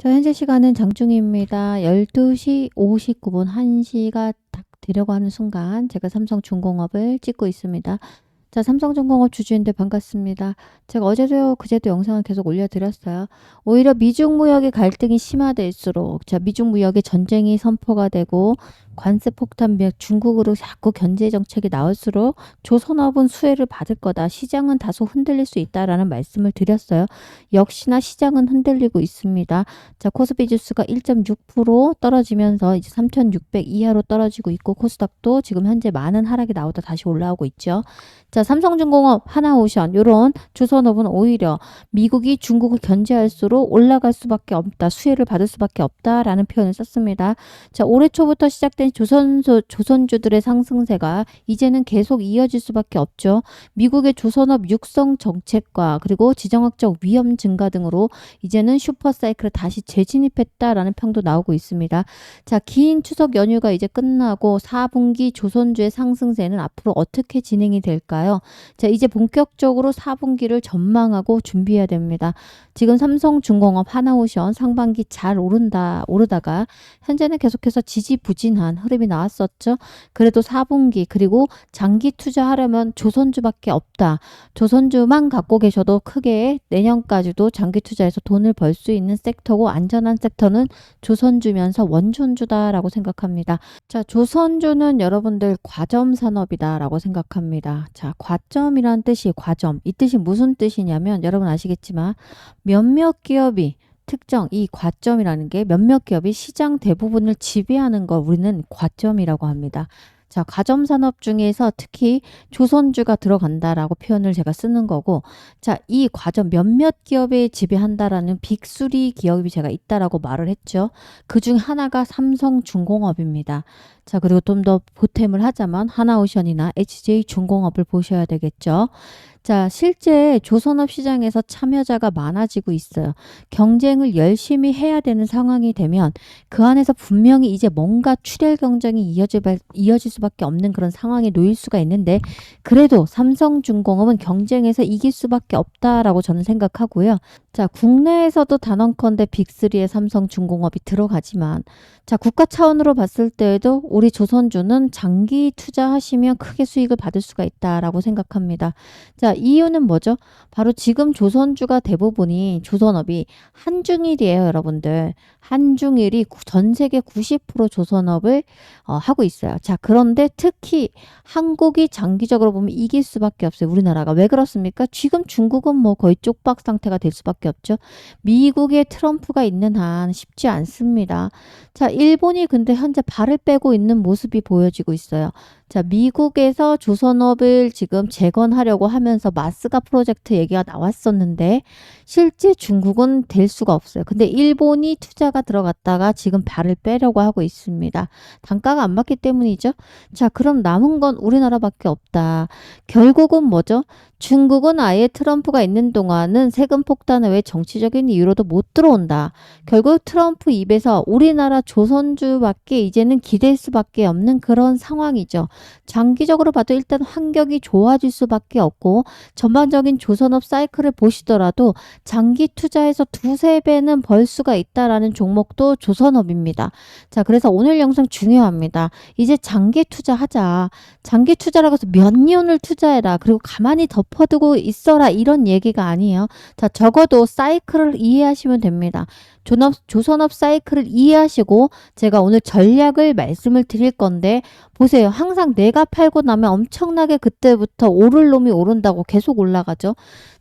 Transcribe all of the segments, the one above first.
자, 현재 시간은 장중입니다. 12시 59분 1시가 딱 되려고 하는 순간 제가 삼성중공업을 찍고 있습니다. 자, 삼성중공업 주주인들 반갑습니다. 제가 어제도 그제도 영상을 계속 올려드렸어요. 오히려 미중 무역의 갈등이 심화될수록 자, 미중 무역의 전쟁이 선포가 되고 관세 폭탄 및 중국으로 자꾸 견제 정책이 나올수록 조선업은 수혜를 받을 거다. 시장은 다소 흔들릴 수 있다라는 말씀을 드렸어요. 역시나 시장은 흔들리고 있습니다. 자, 코스피 지수가 1.6% 떨어지면서 이제 3,600 이하로 떨어지고 있고 코스닥도 지금 현재 많은 하락이 나오다 다시 올라오고 있죠. 자, 삼성중공업, 하나오션 요런 조선업은 오히려 미국이 중국을 견제할수록 올라갈 수밖에 없다. 수혜를 받을 수밖에 없다라는 표현을 썼습니다. 자, 올해 초부터 시작된 조선소 조선주들의 상승세가 이제는 계속 이어질 수밖에 없죠. 미국의 조선업 육성 정책과 그리고 지정학적 위험 증가 등으로 이제는 슈퍼사이클을 다시 재진입했다라는 평도 나오고 있습니다. 자, 긴 추석 연휴가 이제 끝나고 4분기 조선주의 상승세는 앞으로 어떻게 진행이 될까요? 자, 이제 본격적으로 4분기를 전망하고 준비해야 됩니다. 지금 삼성중공업 하나오션 상반기 잘 오른다 오르다가 현재는 계속해서 지지부진한 흐름이 나왔었죠. 그래도 4분기 그리고 장기 투자하려면 조선주밖에 없다. 조선주만 갖고 계셔도 크게 내년까지도 장기 투자해서 돈을 벌 수 있는 섹터고 안전한 섹터는 조선주면서 원촌주다라고 생각합니다. 자, 조선주는 여러분들 과점 산업이다라고 생각합니다. 자, 과점이란 뜻이 과점. 이 뜻이 무슨 뜻이냐면 여러분 아시겠지만 몇몇 기업이 특정 이 과점이라는 게 몇몇 기업이 시장 대부분을 지배하는 걸 우리는 과점이라고 합니다. 자, 가점 산업 중에서 특히 조선주가 들어간다라고 표현을 제가 쓰는 거고, 자, 이 과점 몇몇 기업에 지배한다라는 빅수리 기업이 제가 있다라고 말을 했죠. 그 중 하나가 삼성중공업입니다. 자, 그리고 좀 더 보탬을 하자면 하나오션이나 HJ중공업을 보셔야 되겠죠. 자, 실제 조선업 시장에서 참여자가 많아지고 있어요. 경쟁을 열심히 해야 되는 상황이 되면 그 안에서 분명히 이제 뭔가 출혈 경쟁이 이어질, 이어질 수밖에 없는 그런 상황에 놓일 수가 있는데 그래도 삼성중공업은 경쟁에서 이길 수밖에 없다라고 저는 생각하고요. 자, 국내에서도 단언컨대 빅3에 삼성 중공업이 들어가지만 자, 국가 차원으로 봤을 때에도 우리 조선주는 장기 투자하시면 크게 수익을 받을 수가 있다라고 생각합니다. 자, 이유는 뭐죠? 바로 지금 조선주가 대부분이 조선업이 한중일이에요, 여러분들. 한중일이 전 세계 90% 조선업을 어, 하고 있어요. 자, 그런데 특히 한국이 장기적으로 보면 이길 수밖에 없어요. 우리나라가. 왜 그렇습니까? 지금 중국은 뭐 거의 쪽박 상태가 될 수밖에 없죠. 미국의 트럼프가 있는 한 쉽지 않습니다. 자, 일본이 근데 현재 발을 빼고 있는 모습이 보여지고 있어요. 자, 미국에서 조선업을 지금 재건하려고 하면서 마스가 프로젝트 얘기가 나왔었는데 실제 중국은 될 수가 없어요. 근데 일본이 투자가 들어갔다가 지금 발을 빼려고 하고 있습니다. 단가가 안 맞기 때문이죠. 자, 그럼 남은 건 우리나라밖에 없다. 결국은 뭐죠? 중국은 아예 트럼프가 있는 동안은 세금 폭탄 외 정치적인 이유로도 못 들어온다. 결국 트럼프 입에서 우리나라 조선주밖에 이제는 기댈 수밖에 없는 그런 상황이죠. 장기적으로 봐도 일단 환경이 좋아질 수밖에 없고 전반적인 조선업 사이클을 보시더라도 장기 투자해서 두세 배는 벌 수가 있다라는 종목도 조선업입니다. 자, 그래서 오늘 영상 중요합니다. 이제 장기 투자하자. 장기 투자라고 해서 몇 년을 투자해라. 그리고 가만히 덮어두고 있어라. 이런 얘기가 아니에요. 자, 적어도 사이클을 이해하시면 됩니다. 조업, 조선업 사이클을 이해하시고 제가 오늘 전략을 말씀을 드릴 건데 보세요. 항상 내가 팔고 나면 엄청나게 그때부터 오를 놈이 오른다고 계속 올라가죠.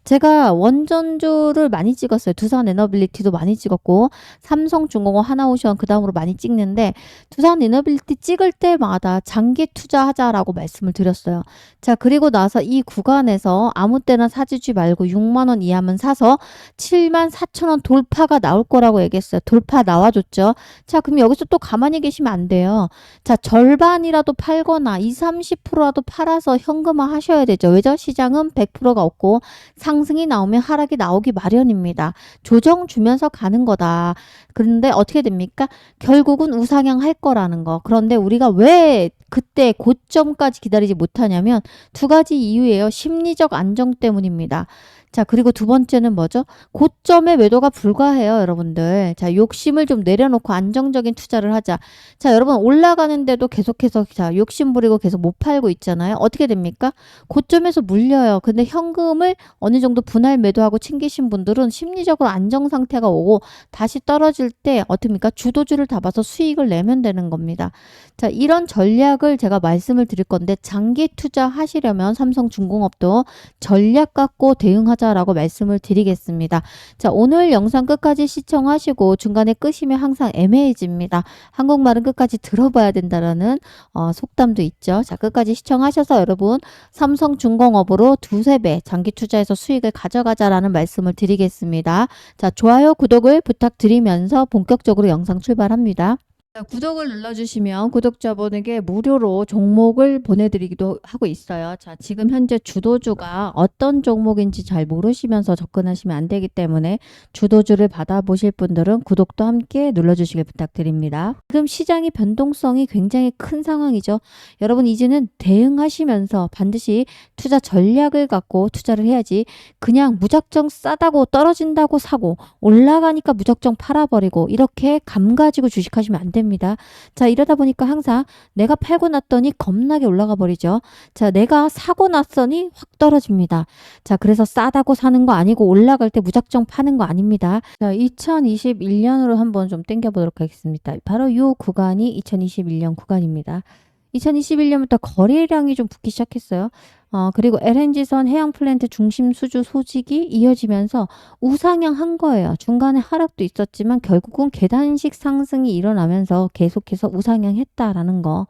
제가 원전주를 많이 찍었어요. 두산 에너빌리티도 많이 찍었고 삼성중공업 하나오션 그 다음으로 많이 찍는데 두산 에너빌리티 찍을 때마다 장기 투자하자라고 말씀을 드렸어요. 자 그리고 나서 이 구간에서 아무 때나 사주지 말고 6만 원 이하면 사서 7만 4천 원 돌파가 나올 거라고 얘기했어요. 돌파 나와줬죠. 자 그럼 여기서 또 가만히 계시면 안 돼요. 자 절반이라도 팔거나 2, 30%라도 팔아서 현금화 하셔야 되죠. 왜죠? 시장은 100%가 없고 상 상승이 나오면 하락이 나오기 마련입니다. 조정 주면서 가는 거다. 그런데 어떻게 됩니까? 결국은 우상향 할 거라는 거. 그런데 우리가 왜 그때 고점까지 기다리지 못하냐면 두 가지 이유예요. 심리적 안정 때문입니다. 자, 그리고 두 번째는 뭐죠? 고점의 매도가 불가해요, 여러분들. 자, 욕심을 좀 내려놓고 안정적인 투자를 하자. 자, 여러분 올라가는데도 계속해서 자, 욕심 부리고 계속 못 팔고 있잖아요. 어떻게 됩니까? 고점에서 물려요. 근데 현금을 어느 정도 분할 매도하고 챙기신 분들은 심리적으로 안정 상태가 오고 다시 떨어질 때 어떻습니까? 주도주를 잡아서 수익을 내면 되는 겁니다. 자, 이런 전략을 제가 말씀을 드릴 건데 장기 투자 하시려면 삼성중공업도 전략 갖고 대응하자 라고 말씀을 드리겠습니다. 자, 오늘 영상 끝까지 시청하시고 중간에 끄시면 항상 애매해집니다. 한국말은 끝까지 들어봐야 된다라는 어, 속담도 있죠. 자, 끝까지 시청하셔서 여러분 삼성 중공업으로 두세 배 장기 투자해서 수익을 가져가자라는 말씀을 드리겠습니다. 자, 좋아요, 구독을 부탁드리면서 본격적으로 영상 출발합니다. 자, 구독을 눌러주시면 구독자분에게 무료로 종목을 보내드리기도 하고 있어요. 자, 지금 현재 주도주가 어떤 종목인지 잘 모르시면서 접근하시면 안 되기 때문에 주도주를 받아보실 분들은 구독도 함께 눌러주시길 부탁드립니다. 지금 시장의 변동성이 굉장히 큰 상황이죠. 여러분 이제는 대응하시면서 반드시 투자 전략을 갖고 투자를 해야지 그냥 무작정 싸다고 떨어진다고 사고 올라가니까 무작정 팔아버리고 이렇게 감 가지고 주식하시면 안 됩니다. 자, 이러다 보니까 항상 내가 팔고 났더니 겁나게 올라가 버리죠. 자, 내가 사고 났더니 확 떨어집니다. 자, 그래서 싸다고 사는 거 아니고 올라갈 때 무작정 파는 거 아닙니다. 자, 2021년으로 한번 좀 땡겨 보도록 하겠습니다. 바로 이 구간이 2021년 구간입니다. 2021년부터 거래량이 좀 붙기 시작했어요. 어, 그리고 LNG선 해양 플랜트 중심 수주 소직이 이어지면서 우상향 한 거예요. 중간에 하락도 있었지만 결국은 계단식 상승이 일어나면서 계속해서 우상향 했다라는 거.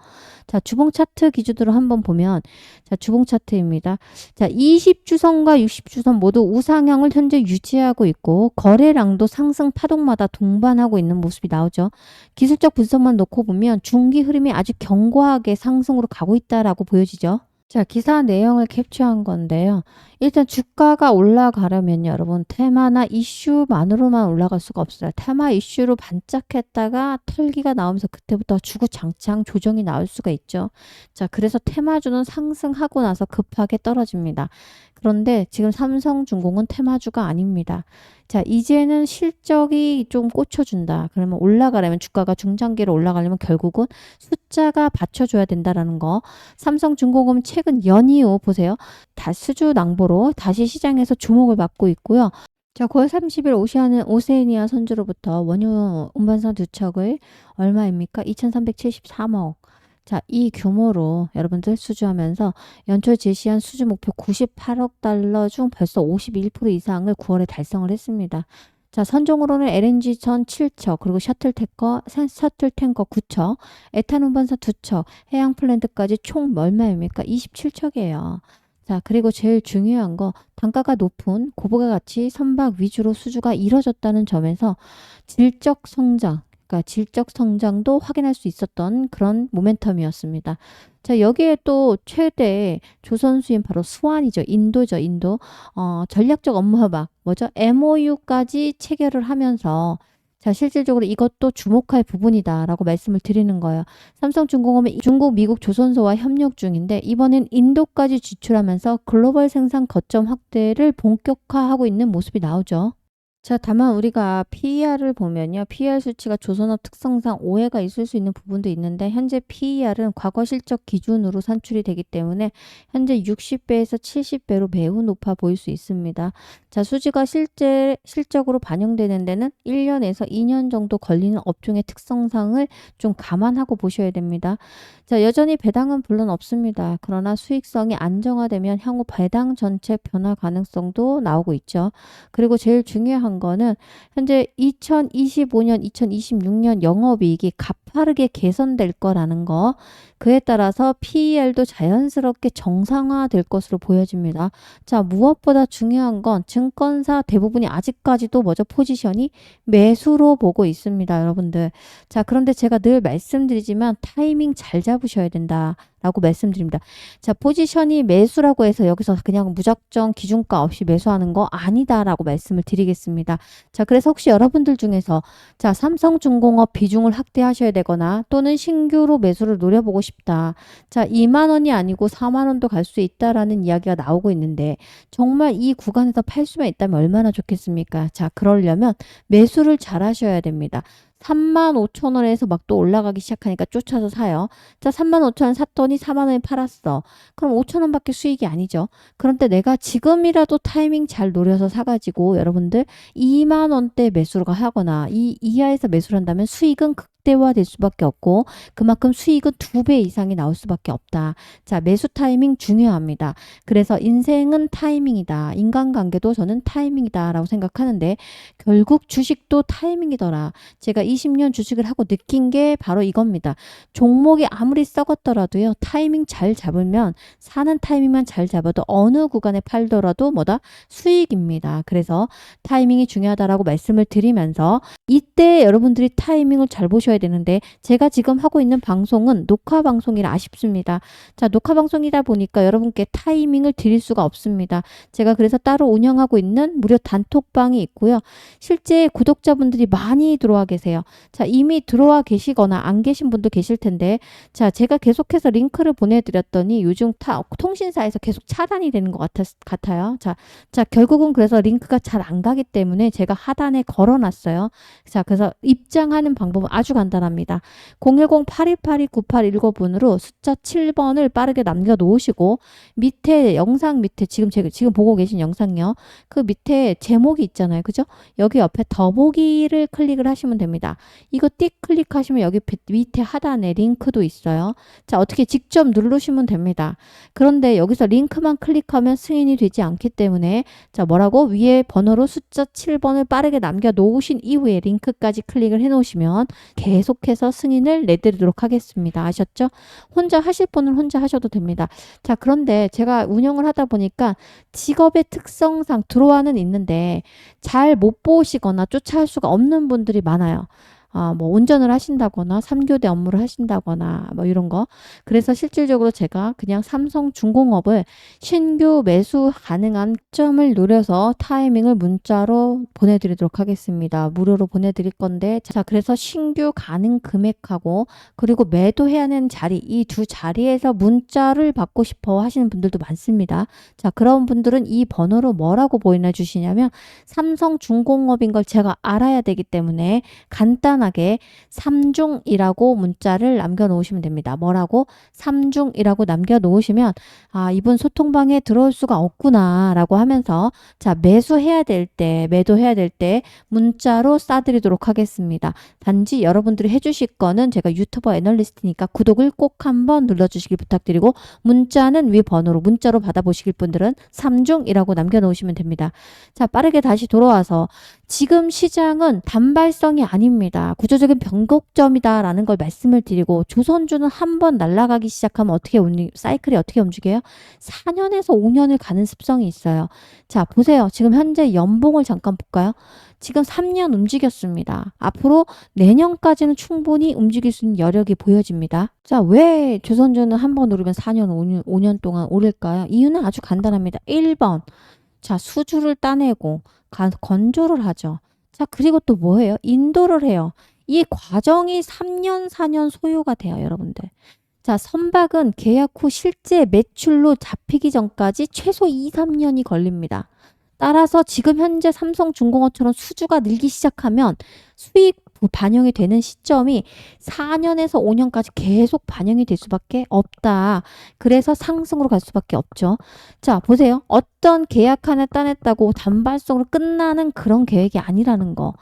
자, 주봉 차트 기준으로 한번 보면, 자, 주봉 차트입니다. 자, 20주선과 60주선 모두 우상향을 현재 유지하고 있고, 거래량도 상승 파동마다 동반하고 있는 모습이 나오죠. 기술적 분석만 놓고 보면 중기 흐름이 아주 견고하게 상승으로 가고 있다라고 보여지죠. 자, 기사 내용을 캡처한 건데요. 일단 주가가 올라가려면 여러분 테마나 이슈만으로만 올라갈 수가 없어요. 테마 이슈로 반짝했다가 털기가 나오면서 그때부터 주구장창 조정이 나올 수가 있죠. 자, 그래서 테마주는 상승하고 나서 급하게 떨어집니다. 그런데 지금 삼성중공은 테마주가 아닙니다. 자, 이제는 실적이 좀 꽂혀준다. 그러면 올라가려면 주가가 중장기로 올라가려면 결국은 숫자가 받쳐줘야 된다라는 거. 삼성중공업 최근 연이후 보세요. 다수주 낭보 로 다시 시장에서 주목을 받고 있고요. 자, 9월 30일 오시아는 오세니아 선주로부터 원유 운반선 두 척을 얼마입니까? 2,373억. 자, 이 규모로 여러분들 수주하면서 연초 제시한 수주 목표 98억 달러 중 벌써 51% 이상을 9월에 달성을 했습니다. 자, 선종으로는 LNG선 7척, 그리고 셔틀 탱커, 셔틀 탱커 9척, 에탄 운반사 2척, 해양 플랜트까지 총 얼마입니까? 27척이에요. 자, 그리고 제일 중요한 거 단가가 높은 고부가 가치 선박 위주로 수주가 이뤄졌다는 점에서 질적 성장, 그러니까 질적 성장도 확인할 수 있었던 그런 모멘텀이었습니다. 자, 여기에 또 최대 조선수인 바로 수완이죠. 인도죠, 인도. 어, 전략적 업무 협약, 뭐죠? MOU까지 체결을 하면서 자, 실질적으로 이것도 주목할 부분이다라고 말씀을 드리는 거예요. 삼성중공업은 중국, 미국 조선소와 협력 중인데 이번엔 인도까지 지출하면서 글로벌 생산 거점 확대를 본격화하고 있는 모습이 나오죠. 자, 다만 우리가 PER을 보면요. PER 수치가 조선업 특성상 오해가 있을 수 있는 부분도 있는데 현재 PER은 과거 실적 기준으로 산출이 되기 때문에 현재 60배에서 70배로 매우 높아 보일 수 있습니다. 자, 수지가 실제 실적으로 반영되는 데는 1년에서 2년 정도 걸리는 업종의 특성상을 좀 감안하고 보셔야 됩니다. 자, 여전히 배당은 물론 없습니다. 그러나 수익성이 안정화되면 향후 배당 전체 변화 가능성도 나오고 있죠. 그리고 제일 중요한 거는 현재 2025년, 2026년 영업이익이 가 파르게 개선될 거라는 거. 그에 따라서 PER도 자연스럽게 정상화될 것으로 보여집니다. 자, 무엇보다 중요한 건 증권사 대부분이 아직까지도 먼저 포지션이 매수로 보고 있습니다, 여러분들. 자, 그런데 제가 늘 말씀드리지만 타이밍 잘 잡으셔야 된다. 라고 말씀드립니다. 자, 포지션이 매수라고 해서 여기서 그냥 무작정 기준가 없이 매수하는 거 아니다라고 말씀을 드리겠습니다. 자, 그래서 혹시 여러분들 중에서 자, 삼성중공업 비중을 확대하셔야 되고 되거나 또는 신규로 매수를 노려보고 싶다. 자, 2만 원이 아니고 4만 원도 갈 수 있다라는 이야기가 나오고 있는데 정말 이 구간에서 팔 수만 있다면 얼마나 좋겠습니까? 자, 그러려면 매수를 잘 하셔야 됩니다. 3만 5천 원에서 막 또 올라가기 시작하니까 쫓아서 사요. 자, 3만 5천 원 샀더니 4만 원에 팔았어. 그럼 5천 원밖에 수익이 아니죠. 그런데 내가 지금이라도 타이밍 잘 노려서 사가지고 여러분들 2만 원대 매수가 하거나 이 이하에서 매수를 한다면 수익은 극 대화될 수밖에 없고 그만큼 수익은 두 배 이상이 나올 수밖에 없다. 자, 매수 타이밍 중요합니다. 그래서 인생은 타이밍이다. 인간관계도 저는 타이밍이다라고 생각하는데 결국 주식도 타이밍이더라. 제가 20년 주식을 하고 느낀 게 바로 이겁니다. 종목이 아무리 썩었더라도요. 타이밍 잘 잡으면 사는 타이밍만 잘 잡아도 어느 구간에 팔더라도 뭐다 수익입니다. 그래서 타이밍이 중요하다라고 말씀을 드리면서 이때 여러분들이 타이밍을 잘 보셔야 되는데 제가 지금 하고 있는 방송은 녹화 방송이라 아쉽습니다. 자, 녹화 방송이다 보니까 여러분께 타이밍을 드릴 수가 없습니다. 제가 그래서 따로 운영하고 있는 무료 단톡방이 있고요. 실제 구독자분들이 많이 들어와 계세요. 자, 이미 들어와 계시거나 안 계신 분도 계실 텐데, 자, 제가 계속해서 링크를 보내 드렸더니 요즘 타, 통신사에서 계속 차단이 되는 것 같았, 같아요. 자, 자, 결국은 그래서 링크가 잘 안 가기 때문에 제가 하단에 걸어 놨어요. 자, 그래서 입장하는 방법은 아주 간단합니다. 010-8282-9819번으로 숫자 7번을 빠르게 남겨 놓으시고, 밑에 영상 밑에 지금 제가 지금 보고 계신 영상요. 그 밑에 제목이 있잖아요. 그죠? 여기 옆에 더보기를 클릭을 하시면 됩니다. 이거 띡 클릭하시면 여기 비- 밑에 하단에 링크도 있어요. 자, 어떻게 직접 누르시면 됩니다. 그런데 여기서 링크만 클릭하면 승인이 되지 않기 때문에 자, 뭐라고 위에 번호로 숫자 7번을 빠르게 남겨 놓으신 이후에 링크까지 클릭을 해 놓으시면 계속해서 승인을 내드리도록 하겠습니다. 아셨죠? 혼자 하실 분은 혼자 하셔도 됩니다. 자, 그런데 제가 운영을 하다 보니까 직업의 특성상 들어와는 있는데 잘 못 보시거나 쫓아할 수가 없는 분들이 많아요. 아, 뭐 운전을 하신다거나 삼교대 업무를 하신다거나 뭐 이런 거. 그래서 실질적으로 제가 그냥 삼성 중공업을 신규 매수 가능한 점을 노려서 타이밍을 문자로 보내드리도록 하겠습니다. 무료로 보내드릴 건데 자 그래서 신규 가능 금액하고 그리고 매도해야 하는 자리 이 두 자리에서 문자를 받고 싶어 하시는 분들도 많습니다. 자 그런 분들은 이 번호로 뭐라고 보내주시냐면 삼성 중공업인 걸 제가 알아야 되기 때문에 간단 하게 삼중이라고 문자를 남겨 놓으시면 됩니다. 뭐라고? 삼중이라고 남겨 놓으시면 아 이분 소통방에 들어올 수가 없구나라고 하면서 자 매수해야 될 때 매도해야 될 때 문자로 싸드리도록 하겠습니다. 단지 여러분들이 해주실 거는 제가 유튜버 애널리스트니까 구독을 꼭 한번 눌러주시길 부탁드리고 문자는 위 번호로 문자로 받아보시길 분들은 삼중이라고 남겨 놓으시면 됩니다. 자 빠르게 다시 돌아와서 지금 시장은 단발성이 아닙니다. 구조적인 변곡점이다라는 걸 말씀을 드리고 조선주는 한 번 날아가기 시작하면 어떻게 움직 사이클이 어떻게 움직여요? 4년에서 5년을 가는 습성이 있어요. 자, 보세요. 지금 현재 연봉을 잠깐 볼까요? 지금 3년 움직였습니다. 앞으로 내년까지는 충분히 움직일 수 있는 여력이 보여집니다. 자, 왜 조선주는 한 번 오르면 4년, 5년, 5년 동안 오를까요? 이유는 아주 간단합니다. 1번. 자, 수주를 따내고 가, 건조를 하죠. 자, 그리고 또 뭐예요? 인도를 해요. 이 과정이 3년, 4년 소요가 돼요, 여러분들. 자, 선박은 계약 후 실제 매출로 잡히기 전까지 최소 2, 3년이 걸립니다. 따라서 지금 현재 삼성중공업처럼 수주가 늘기 시작하면 수익 반영이 되는 시점이 4년에서 5년까지 계속 반영이 될 수밖에 없다. 그래서 상승으로 갈 수밖에 없죠. 자, 보세요. 어떤 계약 하나 따냈다고 단발성으로 끝나는 그런 계획이 아니라는 거.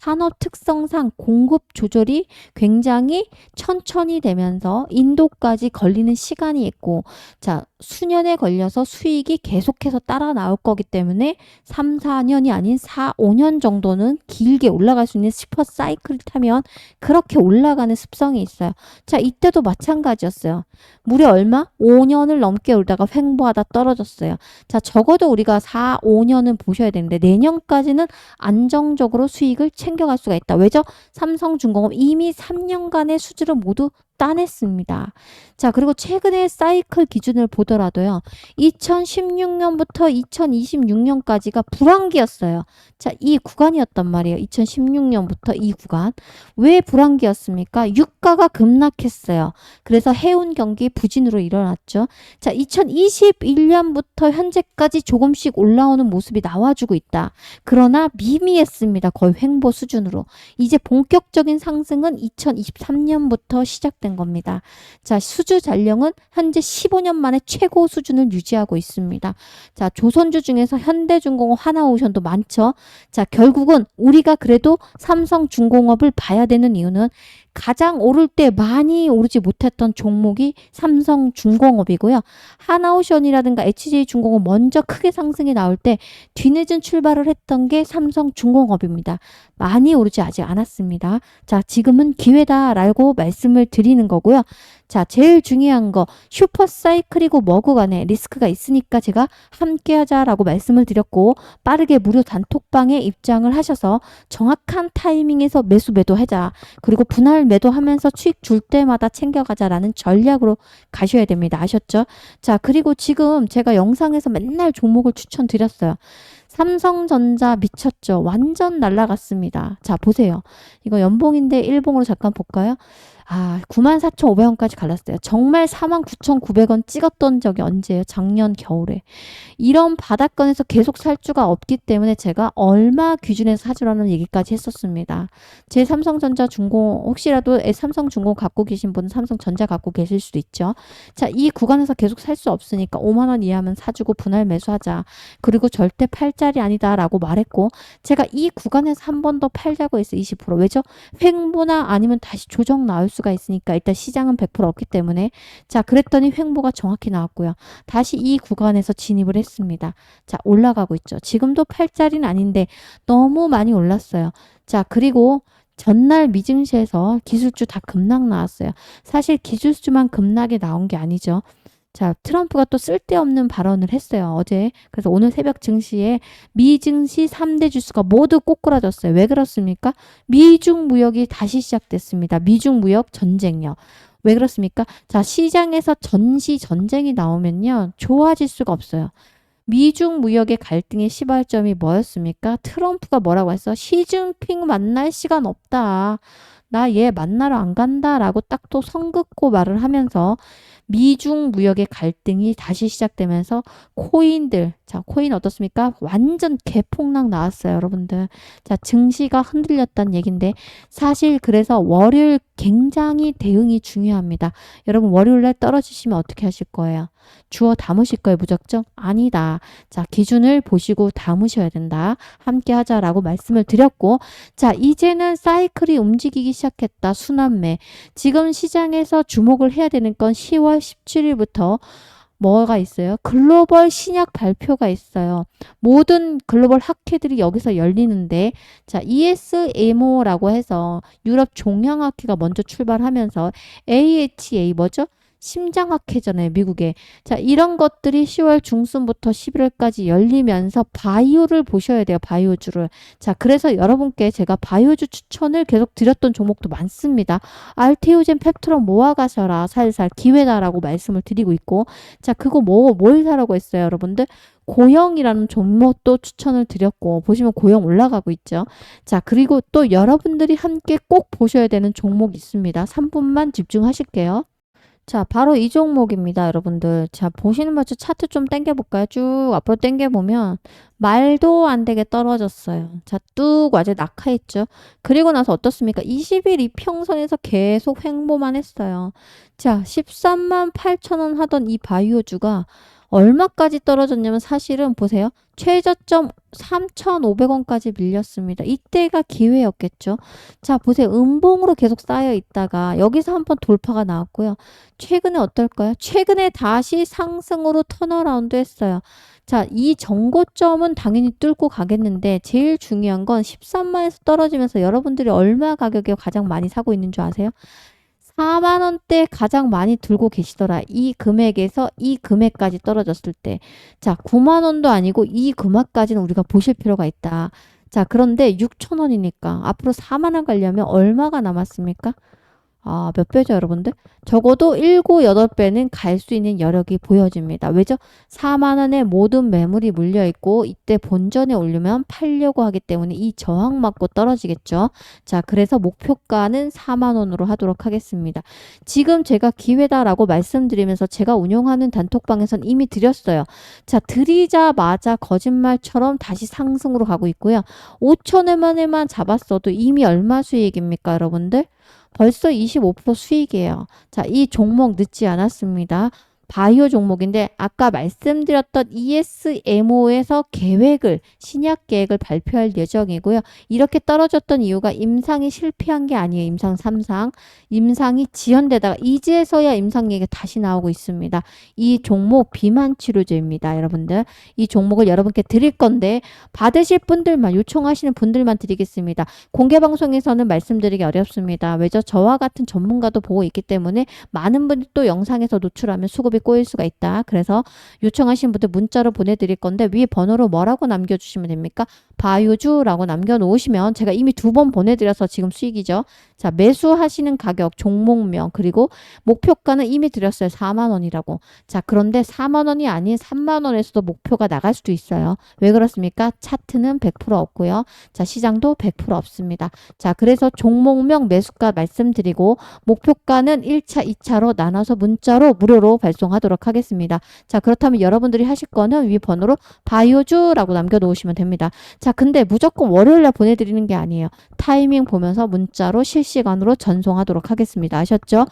산업 특성상 공급 조절이 굉장히 천천히 되면서 인도까지 걸리는 시간이 있고, 자, 수년에 걸려서 수익이 계속해서 따라 나올 거기 때문에 3, 4년이 아닌 4, 5년 정도는 길게 올라갈 수 있는 슈퍼 사이클을 타면 그렇게 올라가는 습성이 있어요. 자, 이때도 마찬가지였어요. 무려 얼마? 5년을 넘게 올다가 횡보하다 떨어졌어요. 자, 적어도 우리가 4, 5년은 보셔야 되는데 내년까지는 안정적으로 수익을 챙겨갈 수가 있다. 왜죠? 삼성중공업 이미 3년간의 수주를 모두 따냈습니다. 자, 그리고 최근에 사이클 기준을 보더라도요. 2016년부터 2026년까지가 불황기였어요. 자, 이 구간이었단 말이에요. 2016년부터 이 구간. 왜 불황기였습니까? 유가가 급락했어요. 그래서 해운 경기 부진으로 일어났죠. 자, 2021년부터 현재까지 조금씩 올라오는 모습이 나와주고 있다. 그러나 미미했습니다. 거의 횡보 수준으로. 이제 본격적인 상승은 2023년부터 시작된 겁니다. 자, 수주 잔량은 현재 15년 만에 최고 수준을 유지하고 있습니다. 자, 조선주 중에서 현대중공업, 하나오션도 많죠. 자, 결국은 우리가 그래도 삼성중공업을 봐야 되는 이유는 가장 오를 때 많이 오르지 못했던 종목이 삼성중공업이고요. 하나오션이라든가 HJ중공업 먼저 크게 상승이 나올 때 뒤늦은 출발을 했던 게 삼성중공업입니다. 많이 오르지 아직 않았습니다. 자, 지금은 기회다라고 말씀을 드리는 거고요. 자, 제일 중요한 거 슈퍼 사이클이고 뭐고 간에 리스크가 있으니까 제가 함께 하자라고 말씀을 드렸고 빠르게 무료 단톡방에 입장을 하셔서 정확한 타이밍에서 매수 매도 하자. 그리고 분할 매도하면서 수익 줄 때마다 챙겨가자라는 전략으로 가셔야 됩니다. 아셨죠? 자, 그리고 지금 제가 영상에서 맨날 종목을 추천드렸어요. 삼성전자 미쳤죠. 완전 날라갔습니다. 자, 보세요. 이거 연봉인데 일봉으로 잠깐 볼까요? 아, 94,500원까지 갈랐어요. 정말 49,900원 찍었던 적이 언제예요? 작년 겨울에. 이런 바닥권에서 계속 살 수가 없기 때문에 제가 얼마 기준에서 사주라는 얘기까지 했었습니다. 제 삼성전자 중공 혹시라도 삼성 중공 갖고 계신 분은 삼성전자 갖고 계실 수도 있죠. 자, 이 구간에서 계속 살 수 없으니까 5만 원 이하면 사주고 분할 매수하자. 그리고 절대 팔 자리 아니다라고 말했고 제가 이 구간에서 한 번 더 팔자고 했어요. 20%. 왜죠? 횡보나 아니면 다시 조정 나올 수가 있으니까 일단 시장은 100% 없기 때문에 자, 그랬더니 횡보가 정확히 나왔고요. 다시 이 구간에서 진입을 했습니다. 자, 올라가고 있죠. 지금도 팔자리는 아닌데 너무 많이 올랐어요. 자, 그리고 전날 미증시에서 기술주 다 급락 나왔어요. 사실 기술주만 급락이 나온 게 아니죠. 자, 트럼프가 또 쓸데없는 발언을 했어요. 어제. 그래서 오늘 새벽 증시에 미 증시 3대 지수가 모두 꼬꾸라졌어요. 왜 그렇습니까? 미중 무역이 다시 시작됐습니다. 미중 무역 전쟁요. 왜 그렇습니까? 자, 시장에서 전시 전쟁이 나오면요. 좋아질 수가 없어요. 미중 무역의 갈등의 시발점이 뭐였습니까? 트럼프가 뭐라고 했어? 시진핑 만날 시간 없다. 나 얘 만나러 안 간다 라고 딱또 선긋고 말을 하면서 미중 무역의 갈등이 다시 시작되면서 코인들, 자, 코인 어떻습니까? 완전 개폭락 나왔어요, 여러분들. 자, 증시가 흔들렸다는 얘긴데 사실 그래서 월요일 굉장히 대응이 중요합니다. 여러분 월요일 날 떨어지시면 어떻게 하실 거예요? 주어 담으실 거예요, 무작정? 아니다. 자, 기준을 보시고 담으셔야 된다. 함께 하자라고 말씀을 드렸고 자, 이제는 사이클이 움직이기 시작했다. 순환매. 지금 시장에서 주목을 해야 되는 건 10월 17일부터 뭐가 있어요? 글로벌 신약 발표가 있어요. 모든 글로벌 학회들이 여기서 열리는데, 자, ESMO라고 해서 유럽 종양 학회가 먼저 출발하면서 AHA 뭐죠? 심장학회잖아요, 미국에. 자, 이런 것들이 10월 중순부터 11월까지 열리면서 바이오를 보셔야 돼요, 바이오주를. 자, 그래서 여러분께 제가 바이오주 추천을 계속 드렸던 종목도 많습니다. 알테오젠 펩트론 모아가셔라, 살살 기회다라고 말씀을 드리고 있고. 자, 그거 뭐, 뭘 사라고 했어요, 여러분들? 고영이라는 종목도 추천을 드렸고 보시면 고영 올라가고 있죠. 자 그리고 또 여러분들이 함께 꼭 보셔야 되는 종목 있습니다. 3분만 집중하실게요. 자, 바로 이 종목입니다, 여러분들. 자, 보시는 것처럼 차트 좀 당겨볼까요? 쭉 앞으로 당겨보면 말도 안 되게 떨어졌어요. 자, 뚝 완전 낙하했죠. 그리고 나서 어떻습니까? 20일 이평선에서 계속 횡보만 했어요. 자, 13만 8천 원 하던 이 바이오주가 얼마까지 떨어졌냐면 사실은 보세요. 최저점 3,500원까지 밀렸습니다. 이때가 기회였겠죠. 자, 보세요. 음봉으로 계속 쌓여 있다가 여기서 한번 돌파가 나왔고요. 최근에 어떨까요? 최근에 다시 상승으로 턴어라운드 했어요. 자, 이 정고점은 당연히 뚫고 가겠는데 제일 중요한 건 13만에서 떨어지면서 여러분들이 얼마 가격에 가장 많이 사고 있는 줄 아세요? 4만 원대 가장 많이 들고 계시더라. 이 금액에서 이 금액까지 떨어졌을 때. 자, 9만 원도 아니고 이 금액까지는 우리가 보실 필요가 있다. 자, 그런데 6천 원이니까 앞으로 4만 원 가려면 얼마가 남았습니까? 아, 몇 배죠, 여러분들? 적어도 7, 8배는 갈 수 있는 여력이 보여집니다. 왜죠? 4만 원에 모든 매물이 물려 있고 이때 본전에 올리면 팔려고 하기 때문에 이 저항 맞고 떨어지겠죠. 자, 그래서 목표가는 4만 원으로 하도록 하겠습니다. 지금 제가 기회다라고 말씀드리면서 제가 운영하는 단톡방에선 이미 드렸어요. 자, 드리자마자 거짓말처럼 다시 상승으로 가고 있고요. 5천 원 만에만 잡았어도 이미 얼마 수익입니까, 여러분들? 벌써 25% 수익이에요. 자, 이 종목 늦지 않았습니다. 바이오 종목인데 아까 말씀드렸던 ESMO에서 계획을 신약 계획을 발표할 예정이고요. 이렇게 떨어졌던 이유가 임상이 실패한 게 아니에요. 임상 3상. 임상이 지연되다가 이제서야 임상 얘기가 다시 나오고 있습니다. 이 종목 비만 치료제입니다. 여러분들. 이 종목을 여러분께 드릴 건데 받으실 분들만 요청하시는 분들만 드리겠습니다. 공개 방송에서는 말씀드리기 어렵습니다. 왜죠? 저와 같은 전문가도 보고 있기 때문에 많은 분들이 또 영상에서 노출하면 수급이 꼬일 수가 있다. 그래서 요청하신 분들 문자로 보내드릴 건데 위에 번호로 뭐라고 남겨주시면 됩니까? 바유주라고 남겨놓으시면 제가 이미 두 번 보내드려서 지금 수익이죠. 자 매수하시는 가격, 종목명 그리고 목표가는 이미 드렸어요. 4만 원이라고. 자 그런데 4만 원이 아닌 3만 원에서도 목표가 나갈 수도 있어요. 왜 그렇습니까? 차트는 100% 없고요. 자 시장도 100% 없습니다. 자 그래서 종목명 매수가 말씀드리고 목표가는 1차, 2차로 나눠서 문자로 무료로 발송하도록 하겠습니다. 자 그렇다면 여러분들이 하실 거는 위 번호로 바이오주라고 남겨놓으시면 됩니다. 자 근데 무조건 월요일 날 보내드리는 게 아니에요. 타이밍 보면서 문자로 실시간으로 전송하도록 하겠습니다. 아셨죠?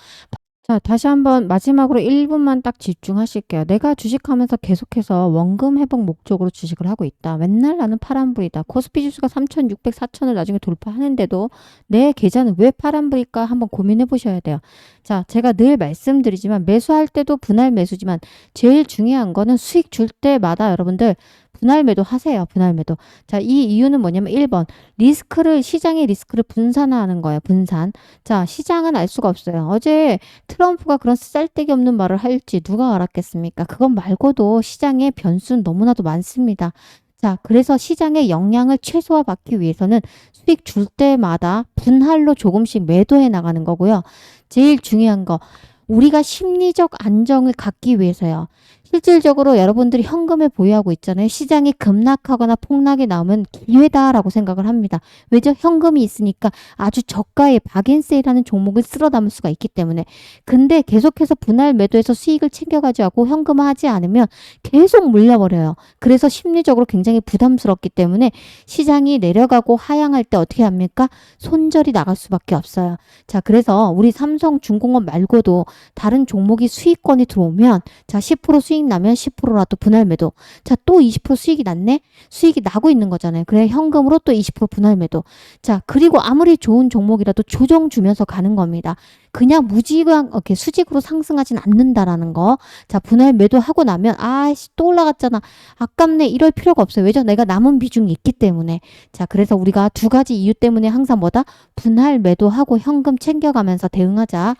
자, 다시 한번 마지막으로 1분만 딱 집중하실게요. 내가 주식하면서 계속해서 원금 회복 목적으로 주식을 하고 있다. 맨날 나는 파란불이다. 코스피 지수가 3,600, 4,000을 나중에 돌파하는데도 내 계좌는 왜 파란불일까 한번 고민해 보셔야 돼요. 자, 제가 늘 말씀드리지만 매수할 때도 분할 매수지만 제일 중요한 거는 수익 줄 때마다 여러분들 분할 매도 하세요. 분할 매도. 자, 이 이유는 뭐냐면 1번 리스크를 시장의 리스크를 분산화하는 거예요. 분산. 자, 시장은 알 수가 없어요. 어제 트럼프가 그런 쓸데기 없는 말을 할지 누가 알았겠습니까? 그것 말고도 시장의 변수는 너무나도 많습니다. 자, 그래서 시장의 영향을 최소화 받기 위해서는 수익 줄 때마다 분할로 조금씩 매도해 나가는 거고요. 제일 중요한 거, 우리가 심리적 안정을 갖기 위해서요. 실질적으로 여러분들이 현금을 보유하고 있잖아요. 시장이 급락하거나 폭락이 나오면 기회다라고 생각을 합니다. 왜죠? 현금이 있으니까 아주 저가의 박앤세일하는 종목을 쓸어 담을 수가 있기 때문에. 근데 계속해서 분할 매도해서 수익을 챙겨가지고 현금화하지 않으면 계속 물려버려요. 그래서 심리적으로 굉장히 부담스럽기 때문에 시장이 내려가고 하향할 때 어떻게 합니까? 손절이 나갈 수밖에 없어요. 자, 그래서 우리 삼성 중공업 말고도 다른 종목이 수익권이 들어오면 자, 10% 수익 나면 10%라도 분할 매도. 자, 또 20% 수익이 났네? 수익이 나고 있는 거잖아요. 그래, 현금으로 또 20% 분할 매도. 자, 그리고 아무리 좋은 종목이라도 조정 주면서 가는 겁니다. 그냥 무지한, 이렇게 수직으로 상승하진 않는다라는 거. 자, 분할 매도하고 나면, 아이씨, 또 올라갔잖아. 아깝네. 이럴 필요가 없어요. 왜죠? 내가 남은 비중이 있기 때문에. 자, 그래서 우리가 두 가지 이유 때문에 항상 뭐다? 분할 매도하고 현금 챙겨가면서 대응하자.